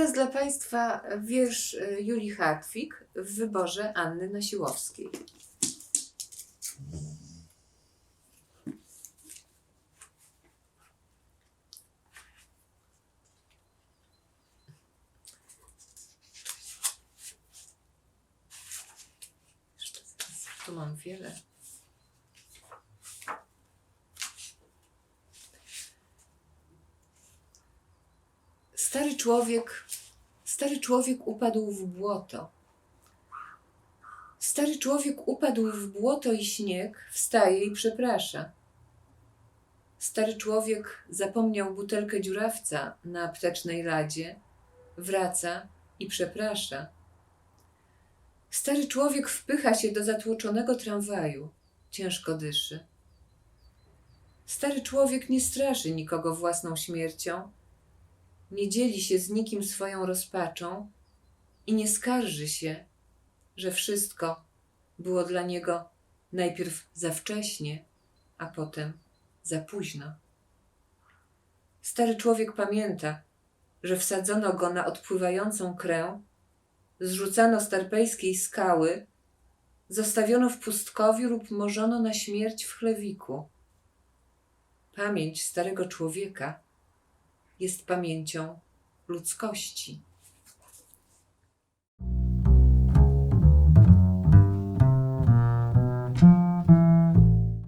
teraz dla Państwa wiersz y, Julii Hartwig w wyborze Anny zaraz, Tu mam wiele. Stary człowiek, stary człowiek upadł w błoto. Stary człowiek upadł w błoto i śnieg, wstaje i przeprasza. Stary człowiek zapomniał butelkę dziurawca na aptecznej ladzie, wraca i przeprasza. Stary człowiek wpycha się do zatłoczonego tramwaju, ciężko dyszy. Stary człowiek nie straszy nikogo własną śmiercią, nie dzieli się z nikim swoją rozpaczą i nie skarży się, że wszystko było dla niego najpierw za wcześnie, a potem za późno. Stary człowiek pamięta, że wsadzono go na odpływającą krę, zrzucano z tarpejskiej skały, zostawiono w pustkowiu lub morzono na śmierć w chlewiku. Pamięć starego człowieka jest pamięcią ludzkości.